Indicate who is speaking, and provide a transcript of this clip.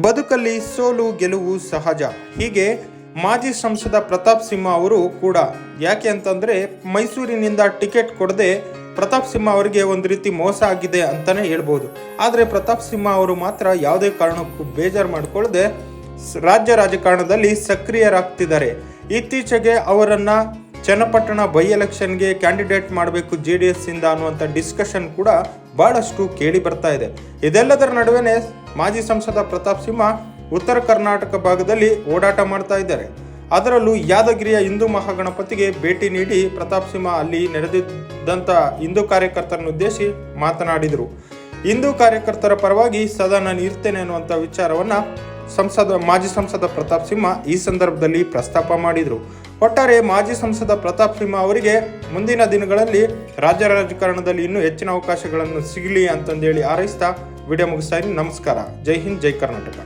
Speaker 1: ಬದುಕಲ್ಲಿ ಸೋಲು ಗೆಲುವು ಸಹಜ. ಹೀಗೆ ಮಾಜಿ ಸಂಸದ ಪ್ರತಾಪ್ ಸಿಂಹ ಅವರು ಕೂಡ. ಯಾಕೆ ಅಂತಂದ್ರೆ ಮೈಸೂರಿನಿಂದ ಟಿಕೆಟ್ ಕೊಡದೆ ಪ್ರತಾಪ್ ಸಿಂಹ ಅವರಿಗೆ ಒಂದು ರೀತಿ ಮೋಸ ಆಗಿದೆ ಅಂತಾನೆ ಹೇಳ್ಬೋದು. ಆದರೆ ಪ್ರತಾಪ್ ಸಿಂಹ ಅವರು ಮಾತ್ರ ಯಾವುದೇ ಕಾರಣಕ್ಕೂ ಬೇಜಾರು ಮಾಡಿಕೊಳ್ಳದೆ ರಾಜ್ಯ ರಾಜಕಾರಣದಲ್ಲಿ ಸಕ್ರಿಯರಾಗ್ತಿದ್ದಾರೆ. ಇತ್ತೀಚೆಗೆ ಅವರನ್ನ ಚನ್ನಪಟ್ಟಣ ಬೈ ಎಲೆಕ್ಷನ್ಗೆ ಕ್ಯಾಂಡಿಡೇಟ್ ಮಾಡಬೇಕು ಜೆ ಡಿ ಎಸ್ ಇಂದ ಅನ್ನುವಂಥ ಡಿಸ್ಕಷನ್ ಕೂಡ ಬಹಳಷ್ಟು ಕೇಳಿ ಬರ್ತಾ ಇದೆ. ಇದೆಲ್ಲದರ ನಡುವೆನೆ ಮಾಜಿ ಸಂಸದ ಪ್ರತಾಪ್ ಸಿಂಹ ಉತ್ತರ ಕರ್ನಾಟಕ ಭಾಗದಲ್ಲಿ ಓಡಾಟ ಮಾಡ್ತಾ ಇದ್ದಾರೆ. ಅದರಲ್ಲೂ ಯಾದಗಿರಿಯ ಹಿಂದೂ ಮಹಾಗಣಪತಿಗೆ ಭೇಟಿ ನೀಡಿ ಪ್ರತಾಪ್ ಸಿಂಹ ಅಲ್ಲಿ ನೆರೆದಿದ್ದಂಥ ಹಿಂದೂ ಕಾರ್ಯಕರ್ತರನ್ನುದ್ದೇಶಿ ಮಾತನಾಡಿದರು. ಹಿಂದೂ ಕಾರ್ಯಕರ್ತರ ಪರವಾಗಿ ಸದಾ ನಾನು ಇರ್ತೇನೆ ಅನ್ನುವಂಥ ವಿಚಾರವನ್ನು ಸಂಸದ, ಮಾಜಿ ಸಂಸದ ಪ್ರತಾಪ್ ಸಿಂಹ ಈ ಸಂದರ್ಭದಲ್ಲಿ ಪ್ರಸ್ತಾಪ ಮಾಡಿದರು. ಒಟ್ಟಾರೆ ಮಾಜಿ ಸಂಸದ ಪ್ರತಾಪ್ ಸಿಂಹ ಅವರಿಗೆ ಮುಂದಿನ ದಿನಗಳಲ್ಲಿ ರಾಜ್ಯ ರಾಜಕಾರಣದಲ್ಲಿ ಇನ್ನೂ ಹೆಚ್ಚಿನ ಅವಕಾಶಗಳನ್ನು ಸಿಗಲಿ ಅಂತಂದೇಳಿ ಹಾರೈಸ್ತಾ ವಿಡಿಯೋ ಮುಗಿಸ್ತಾ ನಮಸ್ಕಾರ. ಜೈ ಹಿಂದ್, ಜೈ ಕರ್ನಾಟಕ.